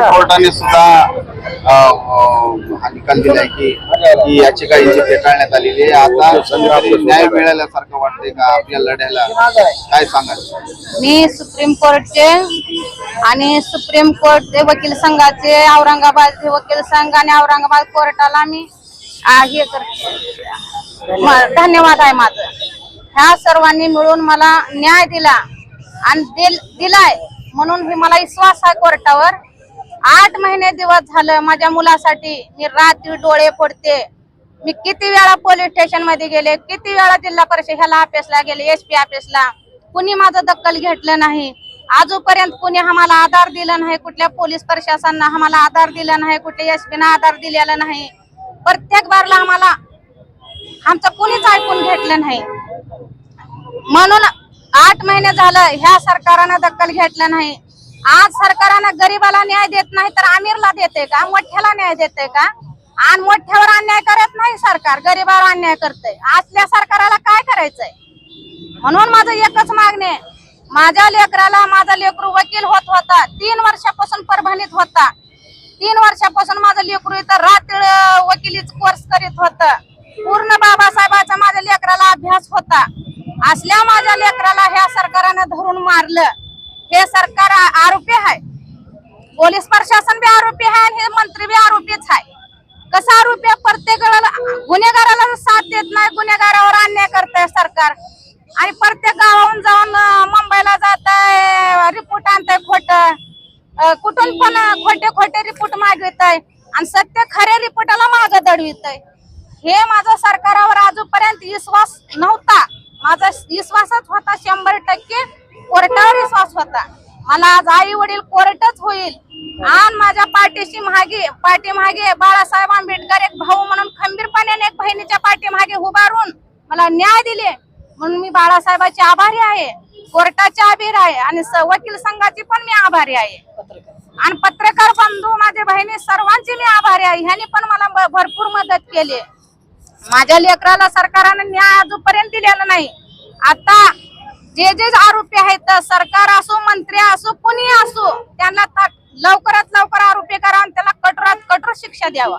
कोर्टाने सुद्धा हा निकाल दिलाय की ही याचिका यांची फेटाळण्यात आलेली आहे. आता न्याय मिळाल्यासारखं वाटतंय का? आपल्या लढ्याला काय सांगाल? मी सुप्रीम कोर्टचे आणि सुप्रीम कोर्टचे वकील संघाचे औरंगाबादचे वकील संघ आणि औरंगाबाद कोर्टाला मी आ, हे करते. म- धन्यवाद आहे माझं. ह्या सर्वांनी मिळून मला न्याय दिला आणि दिल दिलाय. म्हणून ही मला विश्वास आहे कोर्टावर. आठ महिने दिवस झालं माझ्या मुलासाठी. मी रात्री डोळे फोडते. मी किती वेळा पोलीस स्टेशनमध्ये गेले किती वेळा जिल्हा परिषद ह्याला ऑफिसला गेले एस पी ऑफिसला कुणी माझं दखल घेतलं नाही. आजूपर्यंत कुणी आम्हाला आधार दिला नाही कुठल्या पोलीस प्रशासनानं आम्हाला आधार दिला नाही कुठल्या एस ना आधार दिलेला नाही. प्रत्येक बारला आम्हाला आमचं कुणीच ऐकून घेतलं नाही. म्हणून आठ महिने झालं ह्या सरकारनं दखल घेतलं नाही. आज सरकारनं गरीबाला न्याय देत नाही तर आमिरला देते का? मोठ्याला न्याय देते का? आणि मोठ्यावर अन्याय करत नाही सरकार गरीबावर अन्याय करतंय असल्या सरकाराला काय करायचंय? म्हणून माझं एकच मागणे आहे. माझ्या लेकराला माझा लेकरू वकील होत होता. तीन वर्षापासून परभणीत होता. तीन वर्षापासून माझं लेकरू इथं रात्र वकिलीच कोर्स करीत होत. पूर्ण बाबासाहेबाचा माझ्या लेकराला अभ्यास होता. असल्या माझ्या लेकराला ह्या सरकारनं धरून मारलं. हे सरकार आरोपी आहे. पोलीस प्रशासन बी आरोपी आहे आणि हे मंत्री बी आरोपीच आहे. कसा आरोपी प्रत्येक प्रत्येकाला गुन्हेगाराला साथ देत नाही गुन्हेगारावर अन्याय करतंय सरकार. आणि प्रत्येक गावाहून जाऊन मुंबईला जात आहे रिपोर्ट आणतंय खोट. कुठून पण खोटे खोटे रिपोर्ट मागवित आहे आणि सत्य खऱ्या रिपोर्टाला माग दडवित आहे हे माझा सरकारावर अजूनपर्यंत विश्वास नव्हता. माझा विश्वासच होता शंभर टक्के. कोर्टावर विश्वास होता. मला आज आई वडील कोर्टच होईल. आणि माझ्या पाठीशी मागे पाठीमागे बाळासाहेब आंबेडकर एक भाऊ म्हणून खंबीरपणे एक बहिणीच्या पाठीमागे उभारून मला न्याय दिले. म्हणून मी बाळासाहेबाचे आभारी आहे. कोर्टाचे आभारी आहे आणि स- वकील संघाची पण मी आभारी आहे. आणि पत्रकार बंधू माझ्या बहिणी सर्वांची मी आभारी आहे. ह्यांनी पण मला भरपूर मदत केली. माझ्या लेकराला सरकारनं न्याय अजूनपर्यंत दिलेला नाही. आता जे जे आरोपी आहेत सरकार असो मंत्री असो कुणी असो त्यांना लवकरात लवकर आरोपी करा आणि त्याला कठोरात कठोर शिक्षा द्यावा.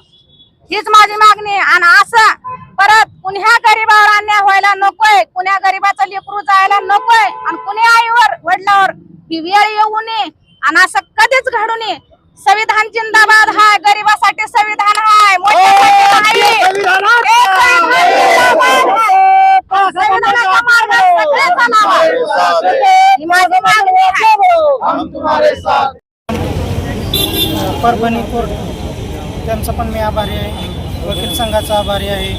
हीच माझी मागणी आणि असं परत कुण्या गरीबावर अन्याय व्हायला नकोय कुण्या गरीबाचं लेकरू जायला नकोय आणि कुण्या आईवर वडिलावर ही वेळ येऊ नये आणि असं कधीच घडू नये. संविधान जिंदाबाद हाय गरीबासाठी संविधान हाय मोठ्यासाठी परभणीपूर त्यांचं सगळे चालावा. ही माझी मागणी आहे परभणी कोर्ट त्यांचा पण मी आभारी आहे. वकील संघाचा आभारी आहे.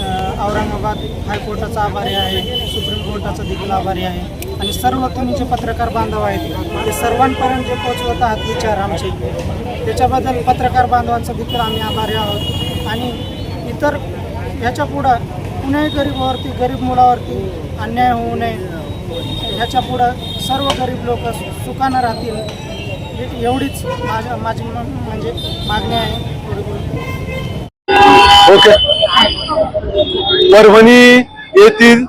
अ, औरंगाबाद हायकोर्टाचा आभारी आहे. सुप्रीम कोर्टाचा देखील आभारी आहे. आणि सर्व तुम्ही जे पत्रकार बांधव आहेत ते सर्वांपर्यंत जे पोचवत आहात विचार आमचे त्याच्याबद्दल पत्रकार बांधवांचा देखील आम्ही आभारी आहोत. आणि इतर ह्याच्या पुढं कुणाही गरीबावरती गरीब मुलावरती अन्याय होऊ नये. ह्याच्या पुढं सर्व गरीब लोक सुखानं राहतील. एवढीच माझ्या माझी म्हणजे मागणी आहे. ओके. परभणी येथील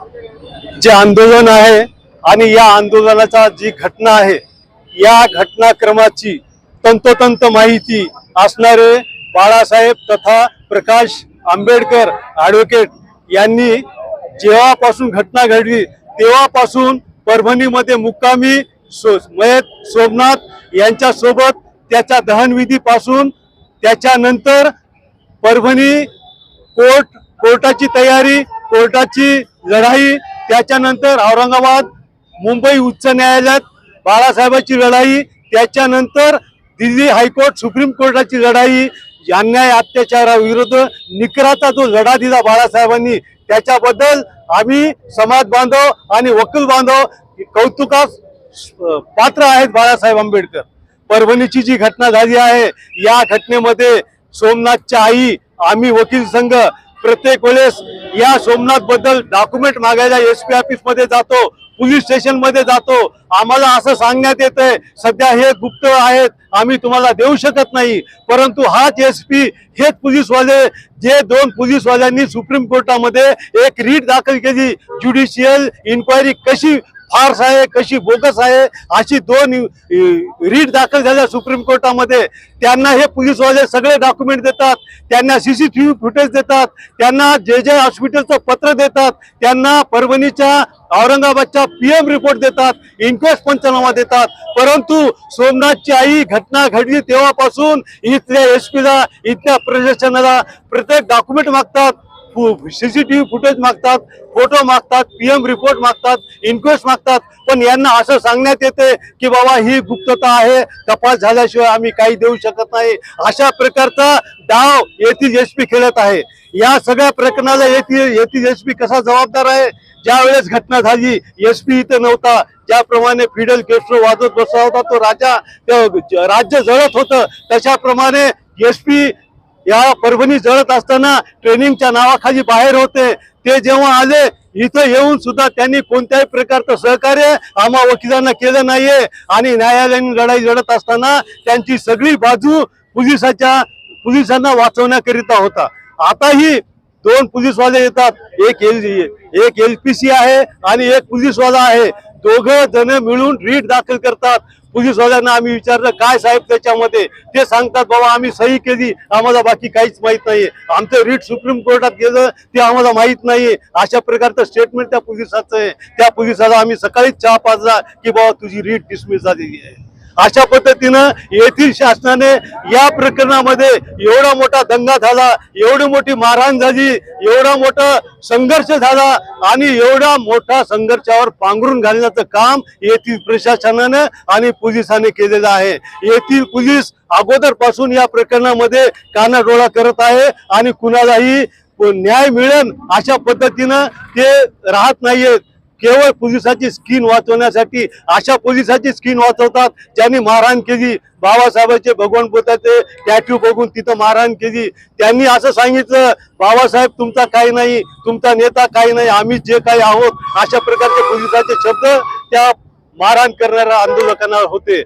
जे आंदोलन आहे आणि या आंदोलनाचा जी घटना आहे या घटनाक्रमाची तंतोतंत माहिती असणारे बाळासाहेब तथा प्रकाश आंबेडकर ॲडव्होकेट यांनी जेव्हापासून घटना घडली तेव्हापासून परभणीमध्ये मुक्कामी सो मयत सोमनाथ यांच्यासोबत त्याच्या दहनविधीपासून त्याच्यानंतर परभणी कोर्ट कोर्टाची तयारी कोर्टाची लढाई त्याच्यानंतर औरंगाबाद मुंबई उच्च न्यायालयात बाळासाहेबांची लढाई त्याच्यानंतर दिल्ली हायकोर्ट सुप्रीम कोर्टाची लढाई अन्याय अत्याचाराविरुद्ध निकराचा जो लढा दिला बाळासाहेबांनी त्याच्याबद्दल आम्ही समाज बांधव आणि वकील बांधव कौतुकास पात्र आहेत बाळासाहेब आंबेडकर. परभणीची जी घटना झाली आहे या घटनेमध्ये सोमनाथच्या आई आम्ही वकील संघ प्रत्येक वेळेस या सोमनाथबद्दल डॉक्युमेंट मागायला एस पी ऑफिसमध्ये जातो. पोलीस स्टेशनमध्ये जातो. आम्हाला असं सांगण्यात येत आहे सध्या हे गुप्त आहेत आम्ही तुम्हाला देऊ शकत नाही. परंतु हाच एस पी हेच पोलीसवाले जे दोन पोलीसवाल्यांनी सुप्रीम कोर्टामध्ये एक रीट दाखल केली ज्युडिशियल इन्क्वायरी कशी फार्स आहे कशी बोगस आहे अशी दोन रीट दाखल झाल्या सुप्रीम कोर्टामध्ये. त्यांना हे पोलीसवाले सगळे डॉक्युमेंट देतात त्यांना C C T V footage देतात त्यांना जे जे हॉस्पिटलचं पत्र देतात त्यांना परभणीच्या औरंगाबादच्या पीएम रिपोर्ट देतात इन्क्वेस्ट पंचनामा देतात. परंतु सोमनाथची आई घटना घडली तेव्हापासून इथल्या एस पीला इथल्या प्रशासनाला प्रत्येक डॉक्युमेंट मागतात. सीसीटीव्ही फुटेज मागतात फोटो मागतात पीएम रिपोर्ट मागतात इन्क्वेस्ट मागतात. पण यांना असं सांगण्यात येते की बाबा ही गुप्तता आहे तपास झाल्याशिवाय आम्ही काही देऊ शकत नाही. अशा प्रकारचा डाव येथील एस पी खेळत आहे. या सगळ्या प्रकरणाला येथील येथील एस पी कसा जबाबदार आहे? ज्या वेळेस घटना झाली एस पी इथं नव्हता. ज्याप्रमाणे फिडल केस्ट्रो वाजत बसला होता तो राजा राज्य जळत होतं. तशाप्रमाणे एस पी या परभणी जळत असताना ट्रेनिंगच्या नावाखाली बाहेर होते. ते जेव्हा आले इथं येऊन सुद्धा त्यांनी कोणत्याही प्रकारचं सहकार्य आम्हा वकिलांना केलं नाहीये. आणि न्यायालयीन लढाई लढत असताना त्यांची सगळी बाजू पोलिसाच्या पोलिसांना वाचवण्याकरिता होता. आताही दोन पोलीसवाले येतात. एक एल एक एल पी सी आहे आणि एक पोलीसवाला आहे. दोघं जण मिळून रीट दाखल करतात. पोलीसवाल्यांना आम्ही विचारलं काय साहेब त्याच्यामध्ये? ते सांगतात बाबा आम्ही सही केली आम्हाला बाकी काहीच माहीत नाही आमचं रीट सुप्रीम कोर्टात गेलं ते आम्हाला माहीत नाही अशा प्रकारचं स्टेटमेंट त्या पोलिसाचं आहे. त्या पोलिसाला आम्ही सकाळीच चहा पाजला की बाबा तुझी रीट डिसमिस झालेली आहे. अशा पद्धतीनं येथील शासनाने या प्रकरणामध्ये एवढा मोठा दंगा झाला एवढी मोठी मारहाण झाली एवढा मोठा संघर्ष झाला आणि एवढा मोठा संघर्षावर पांघरून घालण्याचं काम येथील प्रशासनानं आणि पोलिसांनी केलेलं आहे. येथील पोलीस अगोदरपासून या प्रकरणामध्ये कानाडोळा करत आहे आणि कुणालाही न्याय मिळेल अशा पद्धतीनं ते राहत नाहीयेत. केवळ पोलिसाची स्किन वाचवण्यासाठी अशा पोलिसाची स्किन वाचवतात ज्यांनी मारहाण केली. बाबासाहेबांचे भगवान बुद्धाचे टॅटू बघून तिथं मारहाण केली. त्यांनी असं सांगितलं बाबासाहेब तुमचा काही नाही तुमचा नेता काही नाही आम्ही जे काही आहोत अशा प्रकारचे पोलिसाचे शब्द त्या मारहाण करणाऱ्या आंदोलकांना होते.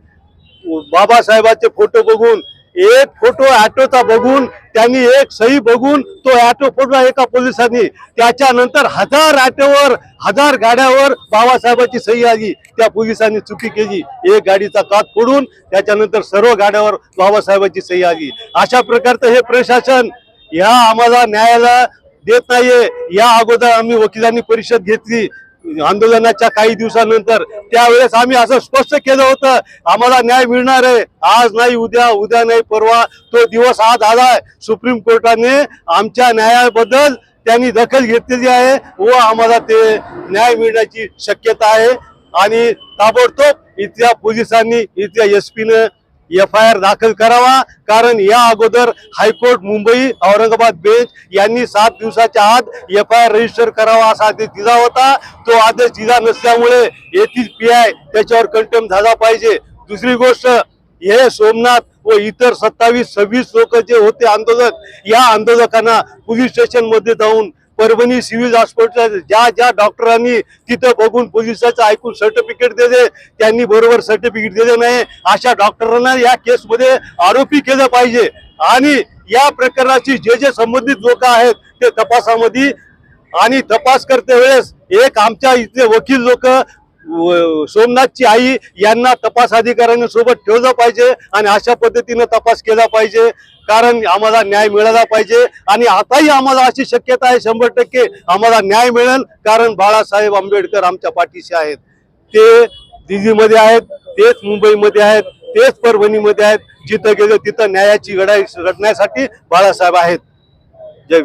बाबासाहेबांचे फोटो बघून एक फोटो ऑटोचा बघून त्यांनी एक सही बघून तो ऑटो फोडला एका पोलिसांनी. त्याच्यानंतर हजार ऑटोवर हजार गाड्यावर बाबासाहेबांची सही आली. त्या पोलिसांनी चुकी केली. एक गाडीचा कात फोडून त्याच्यानंतर सर्व गाड्यावर बाबासाहेबांची सही आली. अशा प्रकारचं हे प्रशासन या आम्हाला न्यायाला देत नाहीये. या अगोदर आम्ही वकिलांनी परिषद घेतली. आंदोलनाच्या काही दिवसानंतर त्यावेळेस आम्ही असं स्पष्ट केलं होतं आम्हाला न्याय मिळणार आहे. आज नाही उद्या उद्या नाही परवा तो दिवस आज आलाय. सुप्रीम कोर्टाने आमच्या न्यायाबद्दल त्यांनी दखल घेतलेली आहे व आम्हाला ते न्याय मिळण्याची शक्यता आहे. आणि ताबडतोब इथल्या पोलिसांनी इथल्या एस पीनं एफ आय आर दाखल करावा कारण या अगोदर हायकोर्ट मुंबई औरंगाबाद बेंच यांनी सात दिवसाच्या आत एफ आय आर रजिस्टर करावा असा आदेश दिला होता. तो आदेश दिला नसल्यामुळे येथील पी आय त्याच्यावर कंटेम झाला पाहिजे. दुसरी गोष्ट हे सोमनाथ व इतर सत्तावीस सव्वीस लोक जे होते आंदोलक या आंदोलकांना पोलीस स्टेशनमध्ये जाऊन परभणी सिव्हिल हॉस्पिटल ज्या ज्या डॉक्टरांनी तिथं बघून पोलिसाचं ऐकून सर्टिफिकेट दिले त्यांनी बरोबर सर्टिफिकेट दिले नाही. अशा डॉक्टरांना या केसमध्ये आरोपी केलं पाहिजे. आणि या प्रकरणाची जे जे संबंधित लोक आहेत ते तपासामध्ये आणि तपास करते वेळेस एक आमच्या इथले वकील लोक सोमनाथची आई यांना तपास अधिकाऱ्यांनी सोबत ठेवलं पाहिजे आणि अशा पद्धतीनं तपास केला पाहिजे. कारण आम्हाला न्याय मिळाला पाहिजे आणि आताही आम्हाला अशी शक्यता आहे शंभर टक्के आम्हाला न्याय मिळेल कारण बाळासाहेब आंबेडकर आमच्या पाठीशी आहेत. ते दिल्लीमध्ये आहेत तेच मुंबईमध्ये आहेत तेच परभणीमध्ये आहेत जिथं गेलं तिथं न्यायाची लढाई लढण्यासाठी बाळासाहेब आहेत. जय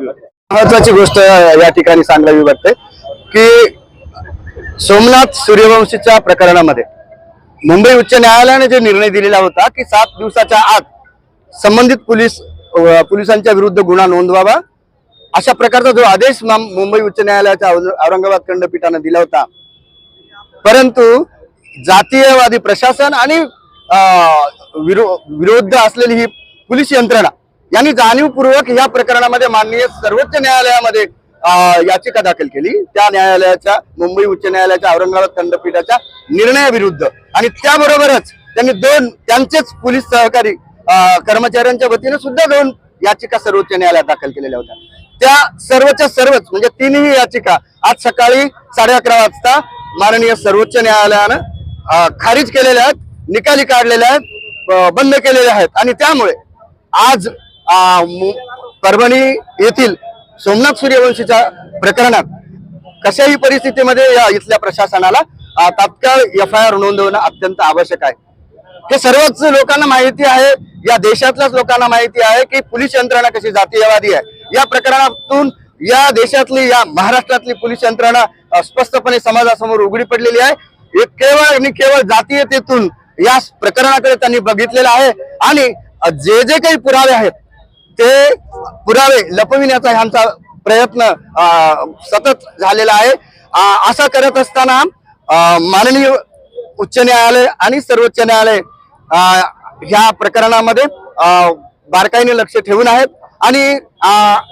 महत्वाची गोष्ट या ठिकाणी सांगावी वाटते की सोमनाथ सूर्यवंशीच्या प्रकरणामध्ये मुंबई उच्च न्यायालयाने जो निर्णय दिलेला होता की सात दिवसाच्या आत संबंधित पोलीस पोलिसांच्या विरुद्ध गुन्हा नोंदवावा. अशा प्रकारचा जो आदेश मुंबई उच्च न्यायालयाच्या औरंगाबाद खंडपीठाने दिला होता. परंतु जातीयवादी प्रशासन आणि विरो विरोध असलेली ही पोलीस यंत्रणा यांनी जाणीवपूर्वक या प्रकरणामध्ये माननीय सर्वोच्च न्यायालयामध्ये याचिका दाखल केली. त्या न्यायालयाच्या मुंबई उच्च न्यायालयाच्या औरंगाबाद खंडपीठाच्या निर्णयाविरुद्ध. आणि त्याबरोबरच त्यांनी दोन त्यांचेच पोलीस सहकारी कर्मचाऱ्यांच्या वतीने सुद्धा दोन याचिका सर्वोच्च न्यायालयात दाखल केलेल्या होत्या. त्या सर्वच्या सर्वच म्हणजे तीनही याचिका आज सकाळी साडे अकरा वाजता माननीय सर्वोच्च न्यायालयानं खारिज केलेल्या आहेत निकाली काढलेल्या आहेत बंद केलेल्या आहेत. आणि त्यामुळे आज परभणी येथील सोमनाथ सूर्यवंशीच्या प्रकरणात कशाही परिस्थितीमध्ये या इथल्या प्रशासनाला तात्काळ एफ आय आर नोंदवणं अत्यंत आवश्यक आहे. हे सर्वच लोकांना माहिती आहे या देशातल्याच लोकांना माहिती आहे की पोलीस यंत्रणा कशी जातीयवादी आहे. या प्रकरणातून या देशातली या महाराष्ट्रातली पोलीस यंत्रणा स्पष्टपणे समाजासमोर उघडी पडलेली आहे. एक केवळ आणि केवळ जातीयतेतून या प्रकरणाकडे त्यांनी बघितलेलं आहे. आणि जे जे काही पुरावे आहेत ते पुरावे लपविण्याचा ह्यांचा प्रयत्न सतत झालेला आहे. असा असं करत असताना माननीय उच्च न्यायालय आणि सर्वोच्च न्यायालय ह्या प्रकरणामध्ये बारकाईने लक्ष ठेवून आहेत. आणि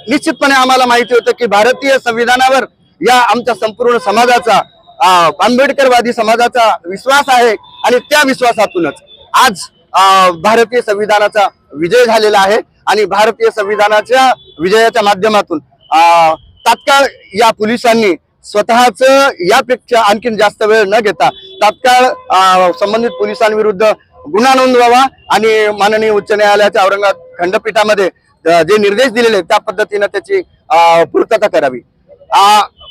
निश्चितपणे आम्हाला माहिती होतं की भारतीय संविधानावर या आमच्या संपूर्ण समाजाचा आंबेडकरवादी समाजाचा विश्वास आहे आणि त्या विश्वासातूनच आज भारतीय संविधानाचा विजय झालेला आहे. आणि भारतीय संविधानाच्या विजयाच्या माध्यमातून तात्काळ या पोलिसांनी स्वतःच यापेक्षा आणखीन जास्त वेळ न घेता तात्काळ संबंधित पोलिसांविरुद्ध गुन्हा नोंदवावा आणि माननीय उच्च न्यायालयाच्या औरंगाबाद खंडपीठामध्ये जे निर्देश दिलेले त्या पद्धतीनं त्याची पूर्तता करावी.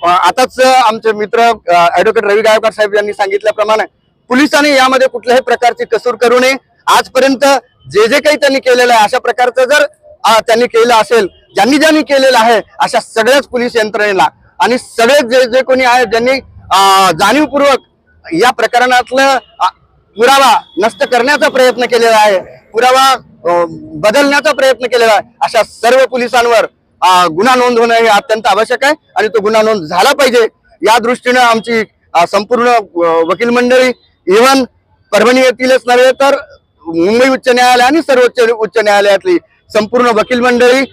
आताच आमचे मित्र ऍडव्होकेट रवी गायकवाड साहेब यांनी सांगितल्याप्रमाणे पोलिसांनी यामध्ये कुठल्याही प्रकारची कसूर करू नये. आजपर्यंत जे जे काही त्यांनी केलेलं आहे अशा प्रकारचं जर त्यांनी केलं असेल ज्यांनी ज्यांनी केलेलं आहे अशा सगळ्याच पोलीस यंत्रणेला आणि सगळे जे जे कोणी आहेत ज्यांनी जाणीवपूर्वक या प्रकरणातलं पुरावा नष्ट करण्याचा प्रयत्न केलेला आहे. पुरावा बदलण्याचा प्रयत्न केलेला आहे. अशा सर्व पोलिसांवर गुन्हा नोंद होणं हे अत्यंत आवश्यक आहे आणि तो गुन्हा नोंद झाला पाहिजे. या दृष्टीने आमची संपूर्ण वकील मंडळी इव्हन परभणी येथीलच नव्हे तर मुंबई उच्च न्यायालय आणि सर्वोच्च उच्च न्यायालयातली संपूर्ण वकील मंडळी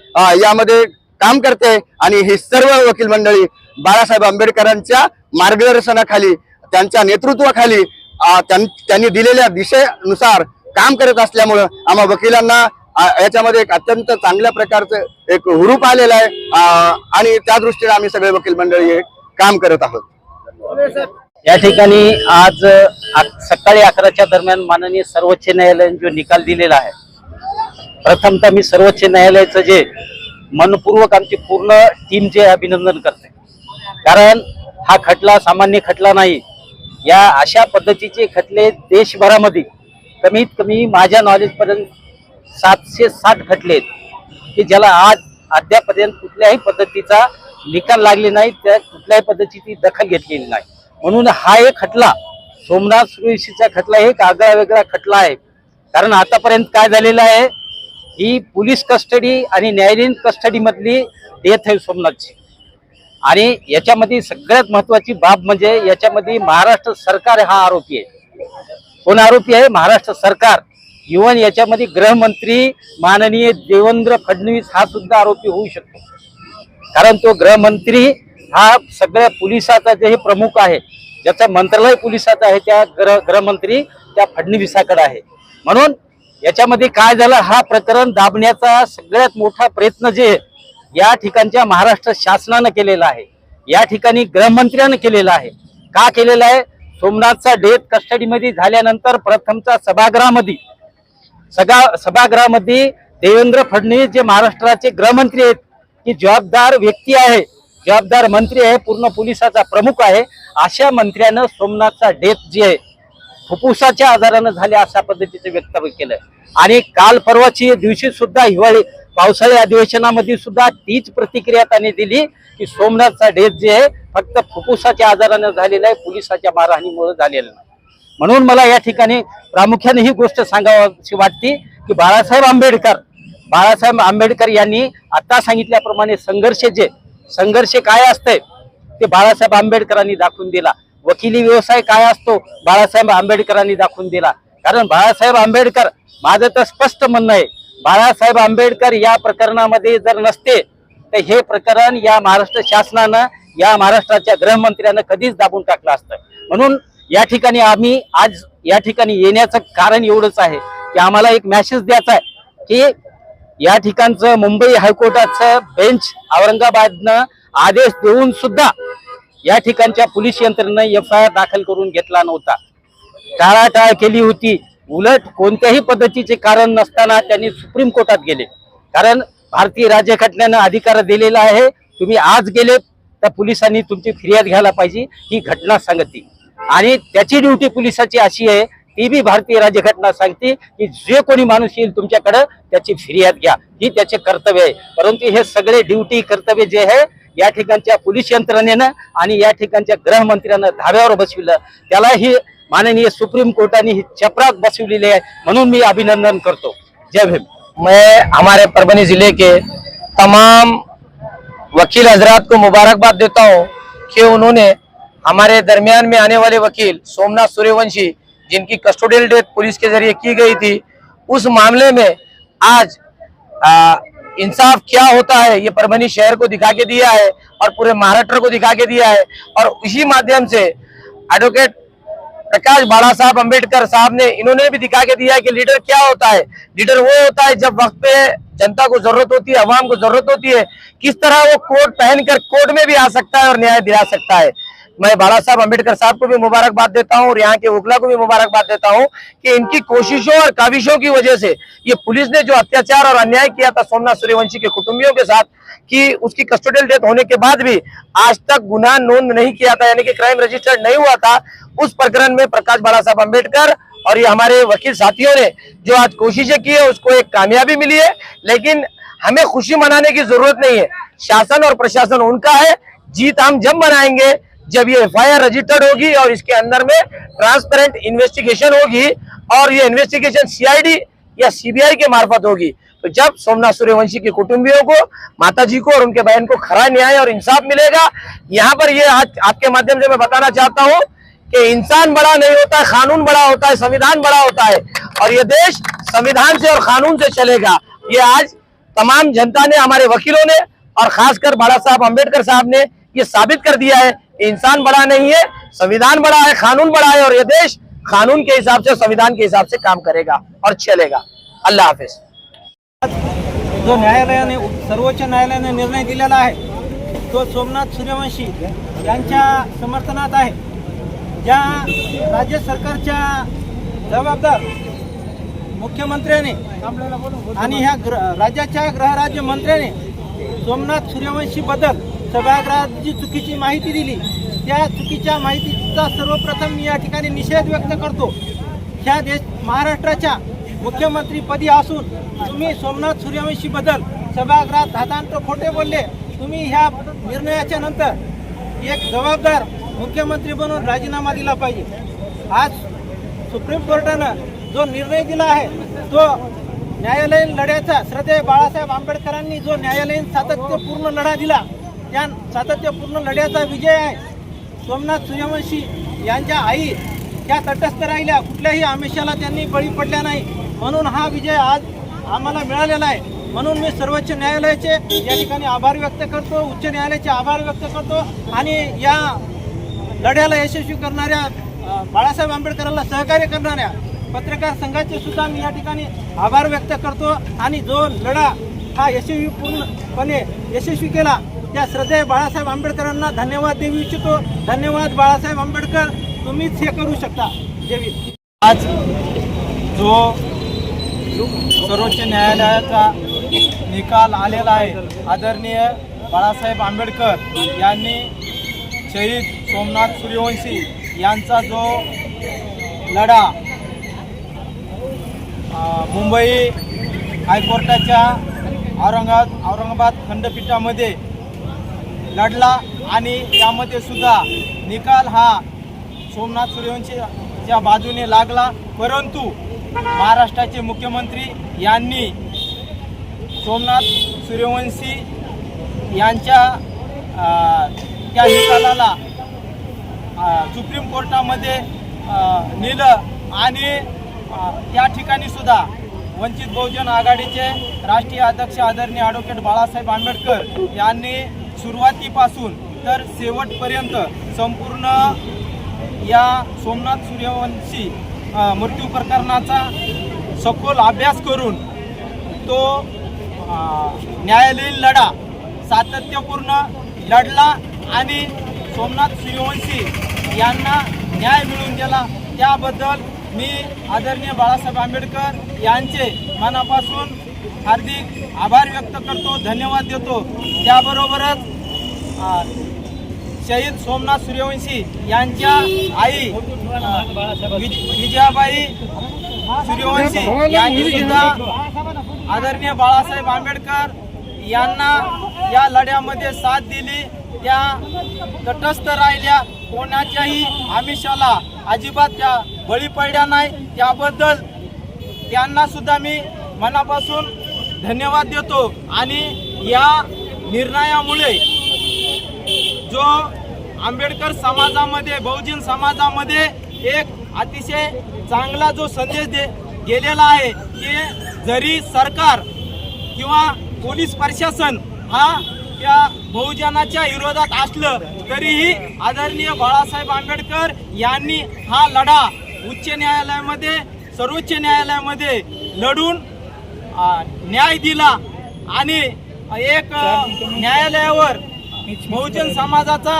यामध्ये काम करते आणि ही सर्व वकील मंडळी बाळासाहेब आंबेडकरांच्या मार्गदर्शनाखाली त्यांच्या नेतृत्वाखाली त्यांनी दिलेल्या दिशेनुसार काम करत असल्यामुळं आम्हा वकिलांना याच्यामध्ये एक अत्यंत चांगल्या प्रकारचं एक हुरूप आलेलं आहे. आणि त्या दृष्टीने आम्ही सगळे वकील मंडळी हे काम करत आहोत. या ठिकाणी आज सकाळी अकराच्या दरम्यान माननीय सर्वोच्च न्यायालयाने जो निकाल दिलेला आहे प्रथमतः मी सर्वोच्च न्यायालयाचं जे मनपूर्वक आमची पूर्ण टीम जे अभिनंदन करते. कारण हा खटला सामान्य खटला नाही. या अशा पद्धतीचे खटले देशभरामध्ये कमीत कमी माझ्या नॉलेजपर्यंत सातशे साठ खटले आहेत की ज्याला आज अद्यापर्यंत कुठल्याही पद्धतीचा निकाल लागले नाही त्या कुठल्याही पद्धतीची दखल घेतलेली नाही. म्हणून हा एक खटला सोमनाथ सुरेशीचा खटला एक आगळा वेगळा खटला आहे. कारण आतापर्यंत काय झालेलं आहे ही पोलीस कस्टडी आणि न्यायालयीन कस्टडीमधली डेथ आहे सोमनाथची. आणि याच्यामध्ये सगळ्यात महत्वाची बाब म्हणजे याच्यामध्ये महाराष्ट्र सरकार हा आरोपी आहे. कोण आरोपी आहे? महाराष्ट्र सरकार. इव्हन याच्यामध्ये गृहमंत्री माननीय देवेंद्र फडणवीस हा सुद्धा आरोपी होऊ शकतो. कारण तो गृहमंत्री हा सगळ्या पोलिसाचा जे हे प्रमुख आहे ज्याचा मंत्रालय पोलिसाचा आहे त्या गृह गृहमंत्री त्या फडणवीसाकडे आहे. म्हणून याच्यामध्ये काय झालं? हा प्रकरण दाबण्याचा सगळ्यात मोठा प्रयत्न जे आहे, या ठिकाणच्या महाराष्ट्र शासनानं केलेला आहे. या ठिकाणी गृहमंत्र्यानं केलेला आहे. का केलेला आहे? सोमनाथचा डेथ कस्टडीमध्ये झाल्यानंतर प्रथमचा सभागृहामध्ये. सगा सभागृहामध्ये देवेंद्र फडणवीस जे महाराष्ट्राचे गृहमंत्री आहेत की जबाबदार व्यक्ती आहे. जबाबदार मंत्री आहे पूर्ण पोलिसाचा प्रमुख आहे. अशा मंत्र्यानं सोमनाथचा डेथ जे आहे फुफ्फुसाच्या आजारानं झाले अशा पद्धतीचं वक्तव्य केलं आणि काल परवाची दिवशी सुद्धा हिवाळी पावसाळी अधिवेशनामध्ये सुद्धा तीच प्रतिक्रिया त्यांनी दिली की सोमनाथचा डेथ जे आहे फक्त फुफ्फुसाच्या आजारानं झालेला आहे पोलिसाच्या मारहाणीमुळे झालेला नाही. म्हणून मला या ठिकाणी प्रामुख्याने ही गोष्ट सांगावीशी वाटते की बाळासाहेब आंबेडकर बाळासाहेब आंबेडकर यांनी आता सांगितल्याप्रमाणे संघर्ष जे संघर्ष काय असते ते बाळासाहेब आंबेडकरांनी दाखवून दिला. वकिली व्यवसाय काय असतो बाळासाहेब आंबेडकरांनी दाखवून दिला. कारण बाळासाहेब आंबेडकर माझं तर स्पष्ट म्हणणं आहे बाळासाहेब आंबेडकर या प्रकरणामध्ये जर नसते तर हे प्रकरण या महाराष्ट्र शासनानं या महाराष्ट्राच्या गृहमंत्र्यानं कधीच दाबून टाकलं असतं. म्हणून या ठिकाणी आम्ही आज या ठिकाणी येण्याचं कारण एवढंच आहे की आम्हाला एक मॅसेज द्यायचा आहे की या ठिकाणचं मुंबई हायकोर्टाचं बेंच औरंगाबादनं आदेश देऊन सुद्धा या ठिकाणच्या पोलीस यंत्रणेनं एफ आय आर दाखल करून घेतला नव्हता. टाळाटाळ केली होती. उलट कोणत्याही पद्धतीचे कारण नसताना त्यांनी सुप्रीम कोर्टात गेले. कारण भारतीय राज्यघटनेनं अधिकार दिलेला आहे. तुम्ही आज गेले तर पोलिसांनी तुमची फिर्याद घ्यायला पाहिजे ही घटना सांगते आणि त्याची ड्युटी पोलिसाची अशी आहे ती बी भारतीय राज्यघटना सांगते की जे कोणी माणूस येईल तुमच्याकडं त्याची फिर्याद घ्या. ही त्याचे कर्तव्य आहे. परंतु हे सगळे ड्युटी कर्तव्य जे आहे या ठिकाणच्या पोलीस यंत्रणेनं आणि या ठिकाणच्या गृहमंत्र्यानं धाव्यावर बसविलं. त्याला ही माननीय सुप्रीम कोर्टाने ही चपराक म्हणून मी अभिनंदन करतो. जय भीम. मैं हमारे परभनी ज़िले के तमाम वकील हजरात को मुबारकबाद देता हूँ कि उन्होंने हमारे दरमियान में आने वाले वकील सोमनाथ सूर्यवंशी जिनकी कस्टोडियल डेथ पुलिस के ज़रिए की गई थी उस मामले में आज आ, इंसाफ क्या होता है ये परभनी शहर को दिखा के दिया है और पूरे महाराष्ट्र को दिखा के दिया है और इसी माध्यम से एडवोकेट प्रकाश बाड़ा साहब अम्बेडकर साहब ने इन्होंने भी दिखा के दिया है कि लीडर क्या होता है। लीडर वो होता है जब वक्त पे जनता को जरूरत होती है अवाम को जरूरत होती है किस तरह वो कोट पहनकर कोर्ट में भी आ सकता है और न्याय दिला सकता है। मैं बाला साहब अंबेडकर साहब को भी मुबारकबाद देता हूँ और यहाँ के वकला को भी मुबारकबाद देता हूँ कि इनकी कोशिशों और काविशों की वजह से ये पुलिस ने जो अत्याचार और अन्याय किया था सोमनाथ सूर्यवंशी के कुटुंबियों के साथ कि उसकी कस्टोडियल डेथ होने के बाद भी आज तक गुनाह नोंद नहीं किया था, यानी कि क्राइम रजिस्टर्ड नहीं हुआ था, उस प्रकरण में प्रकाश बाला साहब अंबेडकर और ये हमारे वकील साथियों ने जो आज कोशिशें की है, उसको एक कामयाबी मिली है, लेकिन हमें खुशी मनाने की ज़रूरत नहीं है। शासन और प्रशासन उनका है, जीत हम जब मनाएँगे जब ये एफआईआर रजिस्टर्ड होगी और इसके अंदर में ट्रांसपेरेंट इन्वेस्टिगेशन होगी और ये इन्वेस्टिगेशन सीआईडी या सीबीआई के मार्फत होगी। तो जब सोमनाथ सूर्यवंशी के कुटुंबियों को माता जी को और उनके बहन को खरा न्याय और इंसाफ मिलेगा, यहाँ पर ये आज आपके माध्यम से मैं बताना चाहता हूँ कि इंसान बड़ा नहीं होता है कानून बड़ा होता है, संविधान बड़ा होता है और ये देश संविधान से और कानून से चलेगा। ये आज तमाम जनता ने, हमारे वकीलों ने और खासकर बाला साहब अंबेडकर साहब ने ये साबित कर दिया है इंसान बड़ा नहीं है संविधान बड़ा है कानून बड़ा है और ये देश कानून के हिसाब से संविधान के हिसाब से काम करेगा और चलेगा। अल्लाह हाफिज। जो न्यायालयाने सर्वोच्च न्यायालयाने निर्णय दिलेला आहे तो सोमनाथ सूर्यवंशी यांच्या समर्थनात आहे. ज्या राज्य सरकारच्या जबाबदार मुख्यमंत्र्याने आणि ह्या ग्र राज्याच्या गृहराज्य मंत्र्याने सोमनाथ सूर्यवंशी बद्दल सभागृहात जी चुकीची माहिती दिली त्या चुकीच्या माहितीचा सर्वप्रथम मी या ठिकाणी निषेध व्यक्त करतो. ह्या देश महाराष्ट्राच्या मुख्यमंत्रीपदी असून तुम्ही सोमनाथ सूर्यवंशीबद्दल सभागृहात धातांत खोटे बोलले तुम्ही ह्या निर्णयाच्या नंतर एक जबाबदार मुख्यमंत्री बनून राजीनामा दिला पाहिजे. आज सुप्रीम कोर्टानं जो निर्णय दिला आहे तो न्यायालयीन लढ्याचा श्रद्धेय बाळासाहेब आंबेडकरांनी जो न्यायालयीन सातत्यपूर्ण लढा दिला या सातत्यपूर्ण लढ्याचा विजय आहे. सोमनाथ सूर्यवंशी यांच्या आई त्या तटस्थ राहिल्या. कुठल्याही आमिषाला त्यांनी बळी पडल्या नाही. म्हणून हा विजय आज आम्हाला मिळालेला आहे. म्हणून मी सर्वोच्च न्यायालयाचे या ठिकाणी आभार व्यक्त करतो उच्च न्यायालयाचे आभार व्यक्त करतो आणि या लढ्याला यशस्वी करणाऱ्या बाळासाहेब आंबेडकरांना सहकार्य करणाऱ्या पत्रकार संघाचे सुद्धा मी या ठिकाणी आभार व्यक्त करतो. आणि जो लढा हा यशस्वी पूर्णपणे यशस्वी केला त्या श्रद्धेय बाळासाहेब आंबेडकरांना धन्यवाद देऊ इच्छितो. धन्यवाद बाळासाहेब आंबेडकर. तुम्हीच हे करू शकता. देवी आज जो सर्वोच्च न्यायालयाचा निकाल आलेला आहे आदरणीय बाळासाहेब आंबेडकर यांनी शहीद सोमनाथ सूर्यवंशी यांचा जो लढा मुंबई हायकोर्टाच्या औरंगाबाद औरंगाबाद खंडपीठामध्ये लढला आणि त्यामध्ये सुद्धा निकाल हा सोमनाथ सूर्यवंशीच्या बाजूने लागला. परंतु महाराष्ट्राचे मुख्यमंत्री यांनी सोमनाथ सूर्यवंशी यांच्या त्या निकालाला सुप्रीम कोर्टामध्ये नेलं आणि त्या ठिकाणी सुद्धा वंचित बहुजन आघाडीचे राष्ट्रीय अध्यक्ष आदरणीय ॲडव्होकेट बाळासाहेब आंबेडकर यांनी सुरुवातीपासून तर शेवटपर्यंत संपूर्ण या सोमनाथ सूर्यवंशी मृत्यू प्रकरणाचा सखोल अभ्यास करून तो न्यायालयीन लढा सातत्यपूर्ण लढला आणि सोमनाथ सूर्यवंशी यांना न्याय मिळून दिला. त्याबद्दल मी आदरणीय बाळासाहेब आंबेडकर यांचे मनापासून हार्दिक आभार व्यक्त करतो धन्यवाद देतो. त्याबरोबरच शहीद सोमनाथ सूर्यवंशी यांच्या आई विज- विजयाबाई सूर्यवंशी यांनी सुद्धा आदरणीय बाळासाहेब आंबेडकर यांना या लढ्यामध्ये साथ दिली. त्या तटस्थ राहिल्या. कोणाच्याही आमिषाला अजिबात त्या बळी पडल्या नाही. त्याबद्दल त्यांना सुद्धा मी मनापासून धन्यवाद देतो. आणि या निर्णयामुळे जो आंबेडकर समाजामध्ये बहुजन समाजामध्ये एक अतिशय चांगला जो संदेश दे गेलेला आहे की जरी सरकार किंवा पोलीस प्रशासन हा त्या बहुजनाच्या विरोधात असलं तरीही आदरणीय बाळासाहेब आंबेडकर यांनी हा लढा उच्च न्यायालयामध्ये सर्वोच्च न्यायालयामध्ये लढून न्याय दिला आणि एक न्यायालयावर बहुजन समाजाचा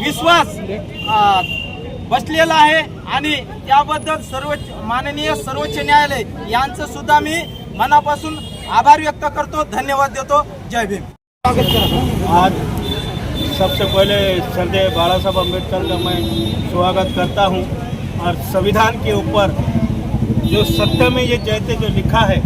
विश्वास बसलेला आहे आणि त्याबद्दल सर्वोच्च माननीय सर्वोच्च न्यायालय यांचं सुद्धा मी मनापासून आभार व्यक्त करतो धन्यवाद देतो जय भीम. आज सबसे पहले श्रद्धेय बाला साहब अम्बेडकर का मैं स्वागत करता हूँ और संविधान के ऊपर जो सत्य में ये जयते जो लिखा है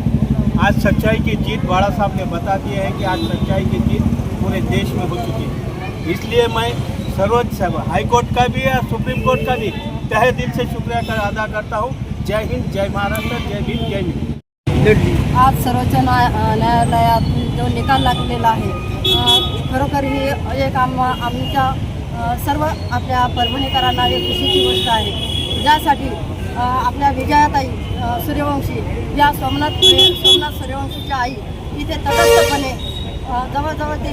आज सच्चाई की जीत बाड़ा साहब ने बता दिया है कि आज सच्चाई की जीत पूरे देश में हो चुकी है। इसलिए मैं सर्वोच्च हाई कोर्ट का भी और सुप्रीम कोर्ट का भी तहे दिल से शुक्रिया कर अदा करता हूँ। जय हिंद जय महाराष्ट्र जय भीम जय भीम। आज सर्वोच्च न्याय न्यायालयात जो निकाल लागलेला आहे खरोखर ही एक आम आमच्या सर्व आपल्या परभणीकरांना एक खुशीची गोष्ट आहे. ज्यासाठी अ, आपल्या विजयाताई सूर्यवंशी या सोमनाथ सोमनाथ सूर्यवंशीच्या आई इथे तटस्थपणे जवळजवळ ते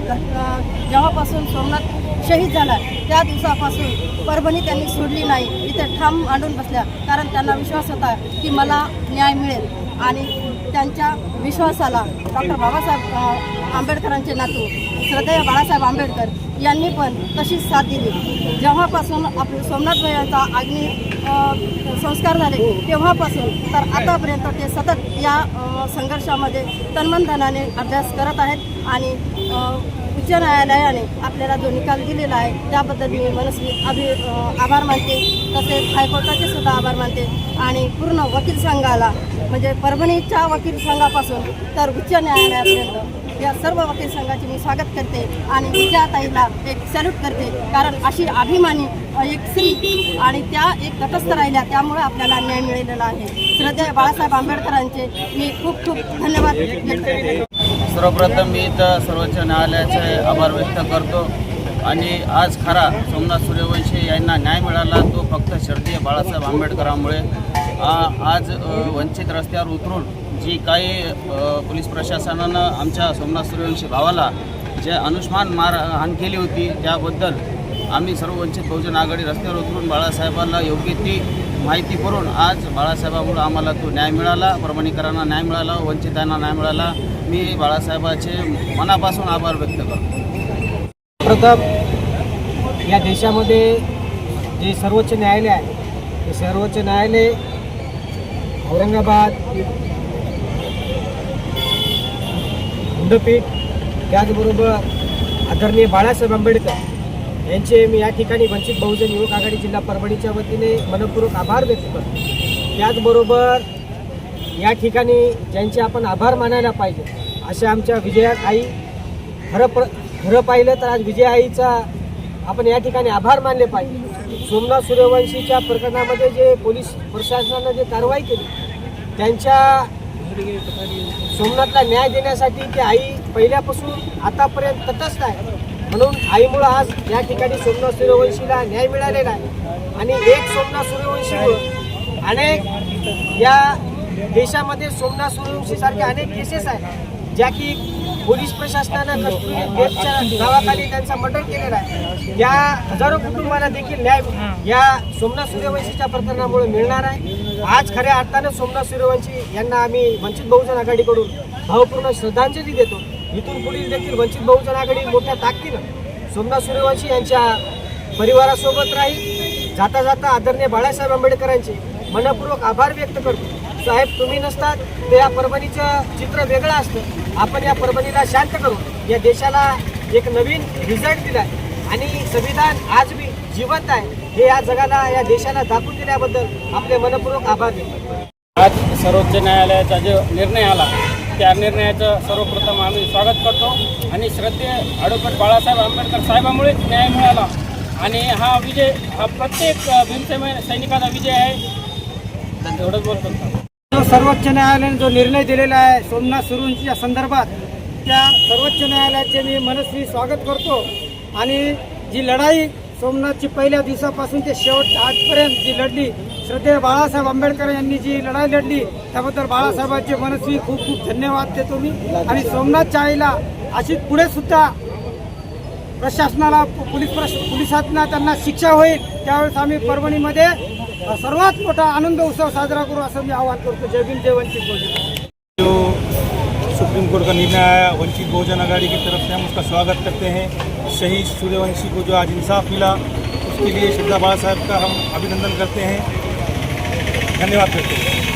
जेव्हापासून सोमनाथ शहीद झाला त्या दिवसापासून परभणी त्यांनी सोडली नाही. इथे ठाम मांडून बसल्या कारण त्यांना विश्वास होता की मला न्याय मिळेल. आणि त्यांच्या विश्वासाला डॉक्टर बाबासाहेब आंबेडकरांचे नातू श्रद्धेय बाळासाहेब आंबेडकर यांनी पण तशीच साथ दिली. जेव्हापासून आपले सोमनाथ यांचा अग्नी संस्कार झाले तेव्हापासून तर आतापर्यंत ते सतत या संघर्षामध्ये तन्मनधनाने अभ्यास करत आहेत आणि उच्च न्यायालयाने आपल्याला जो निकाल दिलेला आहे. त्याबद्दल मी मनस्वी अभि आभार मानते. तसेच हायकोर्टाचे सुद्धा आभार मानते. आणि पूर्ण वकील संघाला म्हणजे परभणीच्या वकील संघापासून तर उच्च न्यायालयापर्यंत या सर्व वकील संघाचे मी स्वागत करते आणि विजयाताईला एक सॅल्यूट करते. कारण अशी अभिमानी एक स्त्री आणि त्या एक तटस्थ राहिल्या त्यामुळे आपल्याला न्याय मिळालेला आहे. श्रद्धेय बाळासाहेब आंबेडकरांचे मी खूप खूप धन्यवाद व्यक्त सर्वप्रथम मी इथं सर्वोच्च न्यायालयाचे आभार व्यक्त करतो. आणि आज खरा सोमनाथ सूर्यवंशी यांना न्याय मिळाला तो फक्त शरदीय बाळासाहेब आंबेडकरांमुळे. आज वंचित रस्त्यावर उतरून जी काही पोलीस प्रशासनानं आमच्या सोमनाथ सूर्यवंशी भावाला जे अनुष्मान मारहाण केली होती त्याबद्दल आम्ही सर्व वंचित बहुजन आघाडी रस्त्यावर उतरून बाळासाहेबांना योग्य ती माहिती करून आज बाळासाहेबामुळं आम्हाला तो न्याय मिळाला. परभणीकरांना न्याय मिळाला वंचितांना न्याय मिळाला. मी बाळासाहेबाचे मनापासून आभार व्यक्त करतो. प्रथम या देशामध्ये जे सर्वोच्च न्यायालय आहे ते सर्वोच्च न्यायालय औरंगाबाद खंडपीठ त्याचबरोबर आदरणीय बाळासाहेब आंबेडकर यांचे मी या ठिकाणी वंचित बहुजन युवक आघाडी जिल्हा परभणीच्या वतीने मनपूर्वक आभार व्यक्त करतो. त्याचबरोबर या ठिकाणी ज्यांचे आपण आभार मानायला पाहिजे अशा आमच्या विजया आई खरं प्र खरं पाहिलं तर आज विजय आईचा आपण या ठिकाणी आभार मानले पाहिजे. सोमनाथ सूर्यवंशीच्या प्रकरणामध्ये जे पोलीस प्रशासनानं जे कारवाई केली त्यांच्या सोमनाथला न्याय देण्यासाठी ती आई पहिल्यापासून आतापर्यंत तटस्थ आहे. म्हणून आईमुळं आज या ठिकाणी सोमनाथ सूर्यवंशीला न्याय मिळालेला आहे. आणि एक सोमनाथ सूर्यवंशीमुळं अनेक या देशामध्ये सोमनाथ सूर्यवंशी सारखे अनेक केसेस आहेत ज्या की पोलीस प्रशासनानं कस्तुरी गेटच्या नावाखाली त्यांचा मर्डर केलेला आहे. या हजारो कुटुंबाला देखील न्याय या सोमनाथ सूर्यवंशीच्या प्रकरणामुळे मिळणार आहे. आज खऱ्या अर्थानं सोमनाथ सूर्यवंशी यांना आम्ही वंचित बहुजन आघाडीकडून भावपूर्ण श्रद्धांजली देतो. इथून पुढील देखील वंचित बहुजन आघाडी मोठ्या ताकदीनं सोमनाथ सूर्यवंशी यांच्या परिवारासोबत राहील. जाता जाता आदरणीय बाळासाहेब आंबेडकरांचे मनपूर्वक आभार व्यक्त करतो. साहेब तुम्ही नसतात तर या परभणीचं चित्र वेगळं असतं. आपण या परभणीला शांत करून या देशाला एक नवीन रिझल्ट दिला आणि संविधान आज बी जिवंत आहे. हे या जगाला या देशाला दाखवून दिल्याबद्दल आपले मनपूर्वक आभार देतो आज सर्वोच्च न्यायालयाचा जो निर्णय आला त्या निर्णयाचं सर्वप्रथम आम्ही स्वागत करतो. आणि श्रद्धे ॲडव्होकेट बाळासाहेब आंबेडकर साहेबामुळेच न्याय मिळाला. आणि हा विजय हा प्रत्येक अ, भीमसेन सैनिकाचा विजय आहे. एवढंच बोलतो. जो सर्वोच्च न्यायालयाने जो निर्णय दिलेला आहे सोमनाथ सुरूंच्या संदर्भात त्या सर्वोच्च न्यायालयाचे मी मनस्वी स्वागत करतो. आणि जी लढाई सोमनाथची पहिल्या दिवसापासून ते शेवट आजपर्यंत जी लढली श्रद्धेय बाळासाहेब आंबेडकर यांनी जी लढाई लढली त्याबद्दल बाळासाहेबांचे मनस्वी खूप खूप धन्यवाद देतो मी. आणि सोमनाथच्या आईला अशीच पुढे सुद्धा प्रशासनाला पोलीस प्रश पोलिसांना त्यांना शिक्षा होईल त्यावेळेस आम्ही परभणीमध्ये सर्वात मोठा आनंद उत्सव साजरा करू असं मी आवाहन करतो. जय भीम, जय वंचित बहुजन. जो सुप्रीम कोर्ट का निर्णय आया, वंचित बहुजन आघाड़ी की तरफ़ से हम उसका स्वागत करते हैं। शहीद सूर्यवंशी को जो आज इंसाफ मिला, उसके लिए श्रद्धा बाला साहब का हम अभिनंदन करते हैं। धन्यवाद करते हैं।